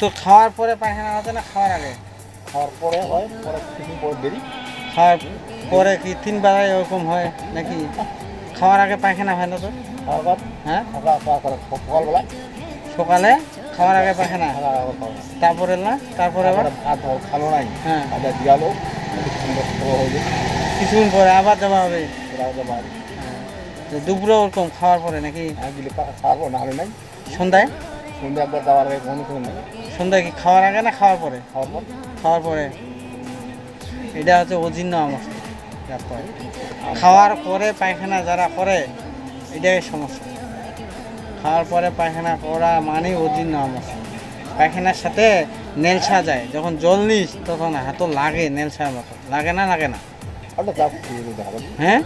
তো খাওয়ার পরে পায়খানা হতে না? খাওয়ার আগে। খাওয়ার পরে হয় পরে কিছু পরে দেরি। খাওয়ার পরে কি তিনবার এরকম হয় নাকি? খাওয়ার আগে পায়খানা হয় না তো? খাওয়ার পর? হ্যাঁ? সকালে খাওয়ার আগে পায়খানা। তারপরে না? তারপরে আবার? খালো নাই। হ্যাঁ। দিয়ালো। হয়ে কিছুদিন পরে আবার যাওয়া হবে। দুপুরে ওরকম খাওয়ার পরে নাকি? আমি দিলে খাওয়াবো না হলে নাই। সন্ধ্যায়? সন্ধ্যা একবার যাওয়ার আগে কোনো কিছু নেই সন্ধ্যায় কি খাওয়ার আগে না খাওয়ার পরে? খাওয়ার পর? খাওয়ার পরে। এটা হচ্ছে অজীর্ণ অবস্থা খাওয়ার পরে পায়খানা যারা করে এটাই সমস্যা। খাওয়ার পরে পায়খানা করা মানে অজীর্ণ অবস্থা পায়খানার সাথে নেলসা যায়। যখন জল নিস তখন হাতও লাগে নেলসার মতো। লাগে না লাগে না। হবে হ্যাঁ?